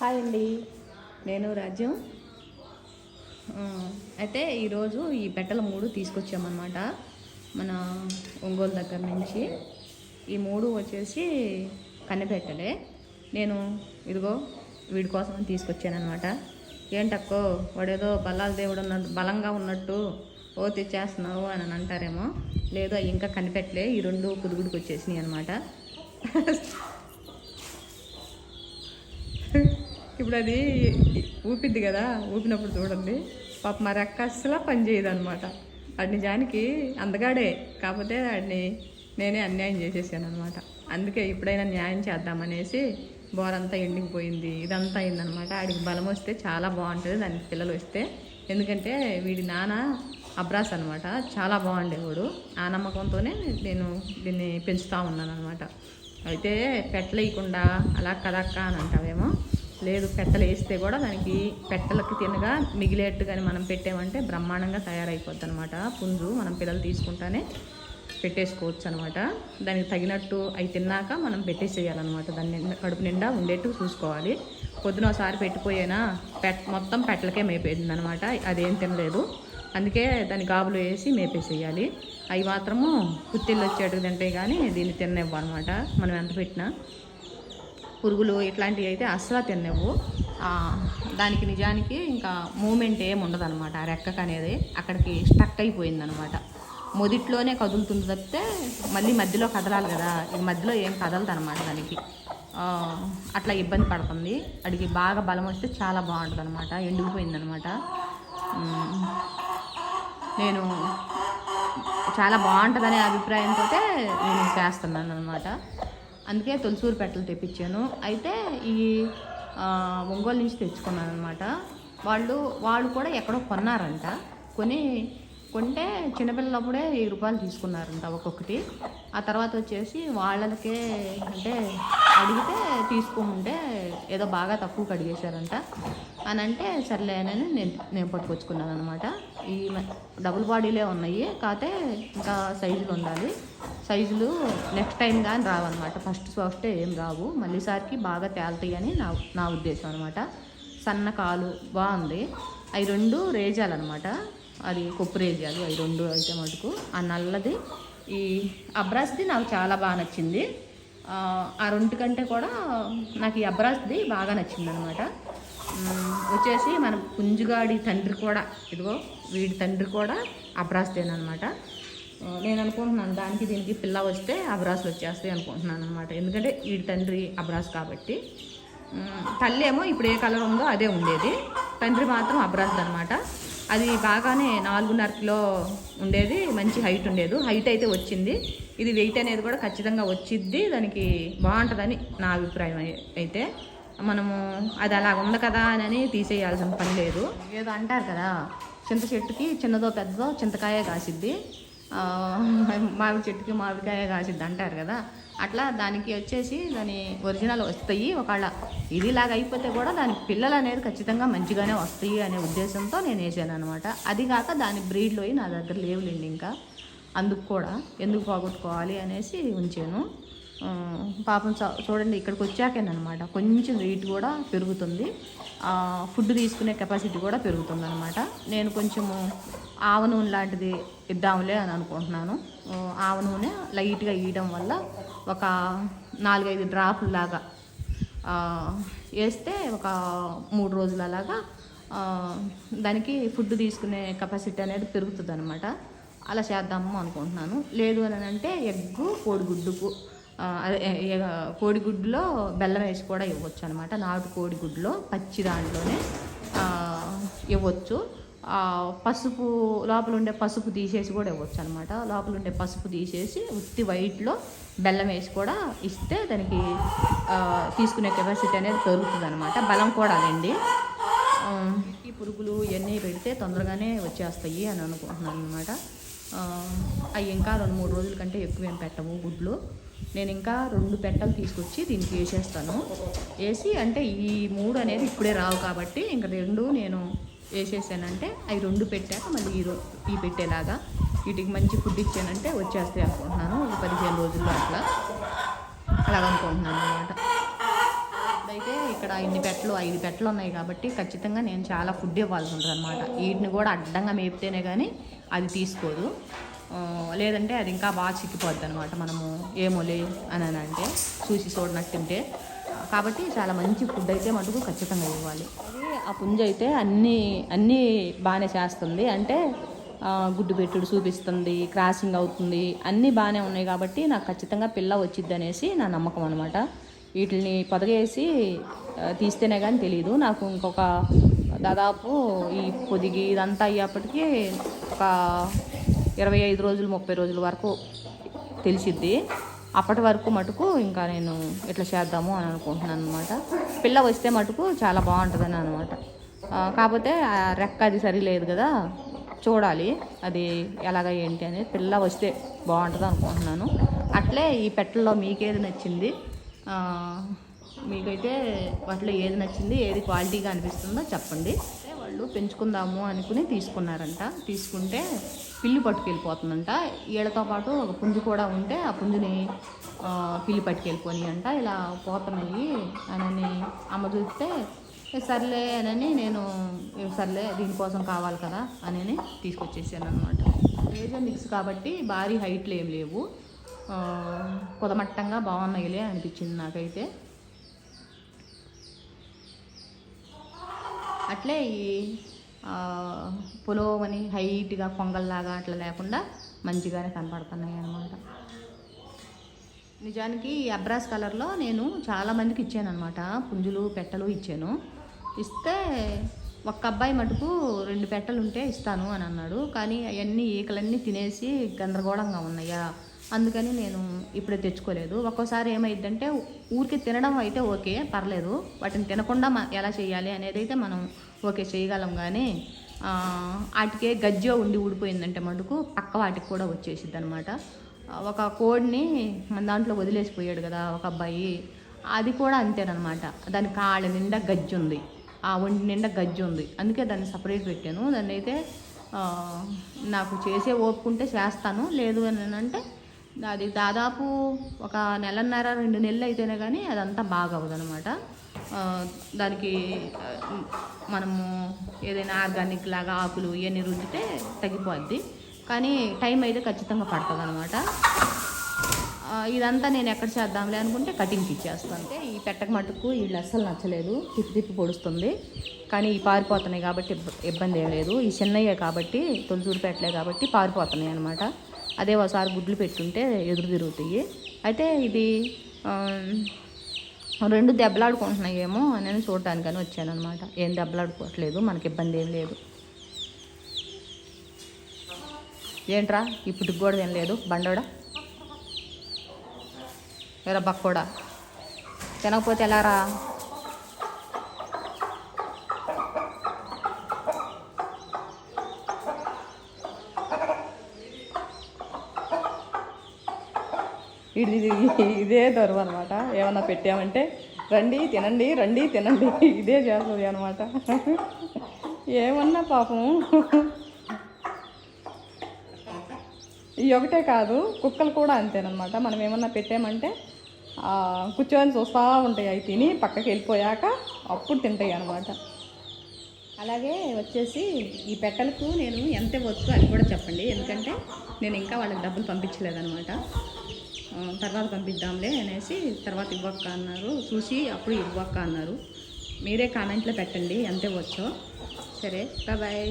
Hi అండి. నేను రాజ్యం అయితే ఈరోజు ఈ పెట్టెల మూడు తీసుకొచ్చామన్నమాట. మన ఒంగోలు దగ్గర నుంచి. ఈ మూడు వచ్చేసి కన్నెపెట్టలే నేను ఇదిగో వీడి కోసం తీసుకొచ్చానమాట ఏంటక్కో వాడేదో బల్లాల దేవుడు ఉన్నట్టు బలంగా ఉన్నట్టు ఓ తెచ్చేస్తున్నావు అని అంటారేమో. లేదో అవి ఇంకా కనిపెట్టలే ఈ రెండు పుదుగుడికి వచ్చేసినాయి అనమాట ఇప్పుడు అది ఊపిద్ది కదా ఊపినప్పుడు చూడండి. పాప మరి అక్క అస్సలు పని చేయదు అనమాట వాడిని జానికి అందగాడే కాకపోతే వాడిని నేనే అన్యాయం చేసేసాను అనమాట అందుకే ఇప్పుడైనా న్యాయం చేద్దామనేసి బోరంతా ఎండిపోయింది ఇదంతా అయిందనమాట ఆడికి బలం వస్తే చాలా బాగుంటుంది దానికి పిల్లలు వస్తే. ఎందుకంటే వీడి నాన్న అబ్రాస్ అనమాట చాలా బాగుండేవాడు. ఆ నమ్మకంతోనే నేను దీన్ని పెంచుతూ ఉన్నాను అనమాట అయితే పెట్టలేయకుండా అలా కదక్క అని అంటావేమో. లేదు పెట్టలు వేస్తే కూడా దానికి పెట్టలకి తినగా మిగిలేట్టుగాని మనం పెట్టామంటే బ్రహ్మాండంగా తయారైపోద్ది అనమాట పుంజు మనం పిల్లలు తీసుకుంటానే పెట్టేసుకోవచ్చు అనమాట దానికి తగినట్టు అవి తిన్నాక మనం పెట్టేసేయాలన్నమాట. దాన్ని నిండా కడుపు నిండా ఉండేట్టు చూసుకోవాలి. పొద్దున ఒకసారి పెట్టిపోయేనా పెట్ మొత్తం పెట్టలకే మేపేసింది అనమాట అదేం తినలేదు. అందుకే దాని గాబులు వేసి మేపేసేయాలి. అవి మాత్రము కుత్తిళ్ళు వచ్చేటివి తింటాయి కానీ దీన్ని తిననివ్వు అనమాట మనం ఎంత పెట్టినా. పురుగులు ఇట్లాంటివి అయితే అస్సలు తినవు. దానికి నిజానికి ఇంకా మూమెంట్ ఏమి ఉండదు అనమాట ఆ రెక్కకు అనేది అక్కడికి స్టక్ అయిపోయింది అనమాట మొదట్లోనే కదులుతుంది తప్పితే మళ్ళీ మధ్యలో కదలాలి కదా. ఈ మధ్యలో ఏం కదలదు అనమాట దానికి అట్లా ఇబ్బంది పడుతుంది. అడిగి బాగా బలం వస్తే చాలా బాగుంటుంది అనమాట ఎండిపోయిందనమాట నేను చాలా బాగుంటుందనే అభిప్రాయంతో నేను చేస్తున్నాను అనమాట అందుకే తులసూరు పెట్టలు తెప్పించాను. అయితే ఈ ఒంగోలు నుంచి తెచ్చుకున్నాను అనమాట వాళ్ళు వాళ్ళు కూడా ఎక్కడో కొన్నారంట. కొని కొంటే చిన్నపిల్లలప్పుడే వెయ్యి రూపాయలు తీసుకున్నారంట ఒక్కొక్కటి. ఆ తర్వాత వచ్చేసి వాళ్ళకే అంటే అడిగితే తీసుకోమంటే ఏదో బాగా తక్కువ అడిగేశారంట అని అంటే సర్లే అని నేను నేను పట్టుకొచ్చుకున్నాను అనమాట ఈ మ- డబుల్ బాడీలే ఉన్నాయి కాకపోతే ఇంకా సైజులు ఉండాలి. సైజులు నెక్స్ట్ టైం కానీ రావన్నమాట. ఫస్ట్ ఫస్టే ఏం రావు. మళ్ళీసారికి బాగా తేలుతాయి అని నా నా ఉద్దేశం అనమాట సన్న కాలు బాగుంది. అవి రెండు రేజాలన్నమాట. అది కొప్పు రేజాలు అవి రెండు అయితే మటుకు. ఆ నల్లది ఈ అబ్రాస్ది నాకు చాలా బాగా నచ్చింది. ఆ, రెండు కంటే కూడా నాకు ఈ అబ్రాస్ది బాగా నచ్చింది అనమాట వచ్చేసి మన పుంజుగాడి తండ్రి కూడా ఇదిగో వీడి తండ్రి కూడా అబ్రాస్దేనమాట నేను అనుకుంటున్నాను దానికి దీనికి పిల్ల వస్తే అబ్రాసులు వచ్చేస్తాయి అనుకుంటున్నాను అనమాట. ఎందుకంటే వీడి తండ్రి అబ్రాస్ కాబట్టి. తల్లి ఏమో ఇప్పుడు ఏ కలర్ ఉందో అదే ఉండేది. తండ్రి మాత్రం అబ్రాస్ అనమాట. అది బాగానే నాలుగున్నర కిలో ఉండేది మంచి హైట్ ఉండేది. హైట్ అయితే వచ్చింది. ఇది వెయిట్ అనేది కూడా ఖచ్చితంగా వచ్చిద్ది. దానికి బాగుంటుందని నా అభిప్రాయం అయితే మనము అది అలా ఉంది కదా అని తీసేయాల్సిన పని లేదు. ఏదో అంటారు కదా చింత చెట్టుకి చిన్నదో పెద్దదో చింతకాయ కాసిద్ది. మామిడి చెట్టుకి మామిడికాయ కాసిద్ది అంటారు కదా. అట్లా దానికి వచ్చేసి దాని ఒరిజినల్ వస్తాయి. ఒకవేళ ఇది లాగా అయిపోతే కూడా దాని పిల్లలు అనేది ఖచ్చితంగా మంచిగానే వస్తాయి అనే ఉద్దేశంతో నేను వేసాను అనమాట అది కాక దాని బ్రీడ్లో నా దగ్గర లేవులేండి ఇంకా. అందుకు కూడా ఎందుకు పోగొట్టుకోవాలి అనేసి ఉంచాను. పాపం చూడండి ఇక్కడికి వచ్చాకేనమాట కొంచెం వెయిట్ కూడా పెరుగుతుంది. ఫుడ్ తీసుకునే కెపాసిటీ కూడా పెరుగుతుంది అనమాట నేను కొంచెము ఆవ నూనె లాంటిది ఇద్దాంలే అని అనుకుంటున్నాను. ఆవ నూనె లైట్గా ఇవ్వడం వల్ల ఒక నాలుగైదు డ్రాపులు లాగా వేస్తే ఒక మూడు రోజులు అలాగా దానికి ఫుడ్ తీసుకునే కెపాసిటీ అనేది పెరుగుతుంది అనమాట అలా చేద్దాము అనుకుంటున్నాను. లేదు అని అంటే ఎగ్గు కోడిగుడ్డుకు కోడిగుడ్డులో బెల్లం వేసి కూడా ఇవ్వచ్చు అనమాట నాటు కోడిగుడ్డులో పచ్చి దాంట్లోనే ఇవ్వచ్చు. పసుపు లోపల ఉండే పసుపు తీసేసి కూడా ఇవ్వచ్చు అనమాట లోపల ఉండే పసుపు తీసేసి ఉత్తి వైట్లో బెల్లం వేసి కూడా ఇస్తే దానికి తీసుకునే కెపాసిటీ అనేది పెరుగుతుంది అనమాట బలం కూడా అదండి. ఈ పురుగులు ఇవన్నీ పెడితే తొందరగానే వచ్చేస్తాయి అని అనుకుంటున్నాను అనమాట అవి ఇంకా రెండు మూడు రోజుల కంటే ఎక్కువ ఏం పెట్టవు గుడ్లు. నేను ఇంకా రెండు పెట్టలు తీసుకొచ్చి దీనికి వేసేస్తాను. వేసి అంటే ఈ మూడు అనేది ఇప్పుడే రావు కాబట్టి ఇంకా రెండు నేను వేసేసానంటే అవి రెండు పెట్టాక మళ్ళీ ఈ రో ఈ పెట్టేలాగా వీటికి మంచి ఫుడ్ ఇచ్చానంటే వచ్చేస్తాయి అనుకుంటున్నాను ఒక పదిహేను రోజుల్లో అట్లా అలాగనుకుంటున్నాను అనమాట అయితే ఇక్కడ ఇన్ని పెట్టలు ఐదు పెట్టలు ఉన్నాయి కాబట్టి ఖచ్చితంగా నేను చాలా ఫుడ్ ఇవ్వాల్సి ఉంటుంది అనమాట వీటిని కూడా అడ్డంగా మేపితేనే కానీ అది తీసుకోదు. లేదంటే అది ఇంకా బాగా చిక్కిపోద్ది అనమాట మనము ఏమోలే అని అని అంటే చూసి చూడనట్టు తింటే. కాబట్టి చాలా మంచి ఫుడ్ అయితే మటుకు ఖచ్చితంగా ఇవ్వాలి. ఆ పుంజ అయితే అన్నీ అన్నీ బాగానే చేస్తుంది. అంటే గుడ్డు పెట్టుడు చూపిస్తుంది క్రాసింగ్ అవుతుంది. అన్నీ బాగానే ఉన్నాయి కాబట్టి నాకు ఖచ్చితంగా పిల్ల వచ్చిద్ది అనేసి నా నమ్మకం అనమాట వీటిని పొదగేసి తీస్తేనే కానీ తెలియదు నాకు ఇంకొక దాదాపు ఈ పొదిగి ఇదంతా అయ్యేప్పటికీ ఒక ఇరవై ఐదు రోజులు ముప్పై రోజుల వరకు తెలిసిద్ది. అప్పటి వరకు మటుకు ఇంకా నేను ఇట్లా చేద్దాము అని అనుకుంటున్నాను అనమాట పిల్ల వస్తే మటుకు చాలా బాగుంటుందని అనమాట కాకపోతే రెక్క అది సరిలేదు కదా చూడాలి అది ఎలాగ ఏంటి అనేది. పిల్ల వస్తే బాగుంటుంది అనుకుంటున్నాను. అట్లే ఈ పెట్టల్లో మీకేది నచ్చింది? మీకైతే వాటిలో ఏది నచ్చింది ఏది క్వాలిటీగా అనిపిస్తుందో చెప్పండి. వాళ్ళు పెంచుకుందాము అనుకుని తీసుకున్నారంట. తీసుకుంటే పిల్లి పట్టుకెళ్ళిపోతుందంట. వీళ్ళతో పాటు ఒక పుంజు కూడా ఉంటే ఆ పుంజుని పిల్లి పట్టుకెళ్ళిపోయి అంట. ఇలా పోతున్నాయి అని అమ్మ చూస్తే సర్లే అని నేను సర్లే దీనికోసం కావాలి కదా అని తీసుకొచ్చేసాను అనమాట ఏజో మిక్స్ కాబట్టి భారీ హైట్లు ఏం లేవు. కుదమట్టంగా బాగున్నాయిలే అనిపించింది నాకైతే. అట్లే ఈ పులోమని హైట్గా కొంగల్లాగా అట్లా లేకుండా మంచిగానే కనపడుతున్నాయి అనమాట నిజానికి అబ్రాస్ కలర్లో నేను చాలా మందికి ఇచ్చాను అనమాట పుంజులు పెట్టలు ఇచ్చాను. ఇస్తే ఒక్క అబ్బాయి మటుకు రెండు పెట్టలు ఉంటే ఇస్తాను అని అన్నాడు. కానీ అవన్నీ ఈకలన్నీ తినేసి గందరగోళంగా ఉన్నాయా? అందుకని నేను ఇప్పుడే తెచ్చుకోలేదు. ఒక్కోసారి ఏమైందంటే ఊరికి తినడం అయితే ఓకే పర్లేదు. వాటిని తినకుండా ఎలా చేయాలి అనేది అయితే మనం ఓకే చేయగలం కానీ వాటికే గజ్జో ఉండి ఊడిపోయిందంటే మటుకు పక్క వాటికి కూడా వచ్చేసిద్ది అనమాట ఒక కోడిని మన దాంట్లో వదిలేసిపోయాడు కదా ఒక అబ్బాయి అది కూడా అంతేనమాట దాని కాళ్ళ నిండా గజ్జి ఉంది. ఆ ఒంటి నిండా గజ్జి ఉంది. అందుకే దాన్ని సపరేట్ పెట్టాను. దాన్ని అయితే నాకు చేసే ఓపుకుంటే చేస్తాను. లేదు అని అంటే అది దాదాపు ఒక నెలన్నర రెండు నెలలు అయితేనే కానీ అదంతా బాగా అవ్వదనమాట దానికి మనము ఏదైనా ఆర్గానిక్ లాగా ఆకులు ఇవన్నీ రుద్దితే తగ్గిపోద్ది. కానీ టైం అయితే ఖచ్చితంగా పడుతుంది అనమాట ఇదంతా నేను ఎక్కడ చేద్దాంలే అనుకుంటే కటింగ్కి ఇచ్చేస్తాను అంటే ఈ పెట్టక మటుకు వీళ్ళు అస్సలు నచ్చలేదు. తిప్పి తిప్పి పొడుస్తుంది. కానీ ఈ పారిపోతున్నాయి కాబట్టి ఇబ్బంది ఏం లేదు. ఈ చిన్నయ్యే కాబట్టి తొలిచూరు పెట్టలే కాబట్టి పారిపోతున్నాయి అనమాట అదే ఒకసారి గుడ్లు పెట్టుంటే ఎదురు తిరుగుతాయి. అయితే ఇది రెండు దెబ్బలాడుకుంటున్నాయేమో నేను చూడటానికని వచ్చాను అనమాట ఏం దెబ్బలాడుకోవట్లేదు మనకి ఇబ్బంది ఏం లేదు. ఏంట్రా ఇప్పటికి కూడా ఏం లేదు? బండోడా? ఎరా బక్కోడా? తినకపోతే ఎలారా? ఇది ఇదే దొరవ అనమాట ఏమన్నా పెట్టామంటే రండి తినండి రండి తినండి. ఇదే చేస్తుంది అనమాట ఏమన్నా పాపం. ఈ ఒకటే కాదు కుక్కలు కూడా అంతేనమాట మనం ఏమన్నా పెట్టామంటే కూర్చోని కూర్చొని చూస్తూ ఉంటాయి. అవి తిని పక్కకి వెళ్ళిపోయాక అప్పుడు తింటాయి అనమాట అలాగే వచ్చేసి ఈ పెట్టలకు నేను ఎంత ఇవ్వచ్చు అది కూడా చెప్పండి. ఎందుకంటే నేను ఇంకా వాళ్ళకి డబ్బులు పంపించలేదనమాట తర్వాత పంపిద్దాంలే అనేసి తర్వాత ఇవ్వక్క అన్నారు. చూసి అప్పుడు ఇవ్వక్క అన్నారు. మీరే కామెంట్లో పెట్టండి ఎంత ఇవ్వచ్చో సరే బాయ్.